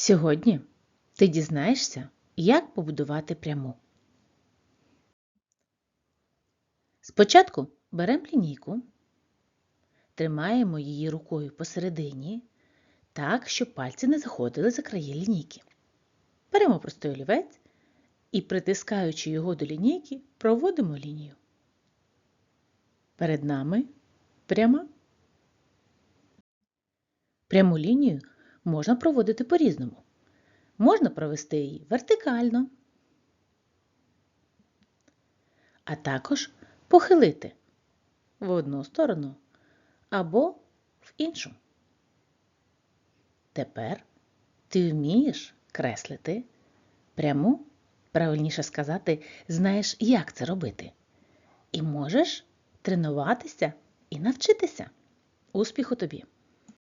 Сьогодні ти дізнаєшся, як побудувати пряму. Спочатку беремо лінійку, тримаємо її рукою посередині, так, щоб пальці не заходили за краї лінійки. Беремо простий олівець і, притискаючи його до лінійки, проводимо лінію. Перед нами пряма. Пряму лінію можна проводити по-різному. Можна провести її вертикально, а також похилити в одну сторону або в іншу. Тепер ти вмієш креслити пряму, правильніше сказати, знаєш, як це робити. І можеш тренуватися і навчитися. Успіху тобі!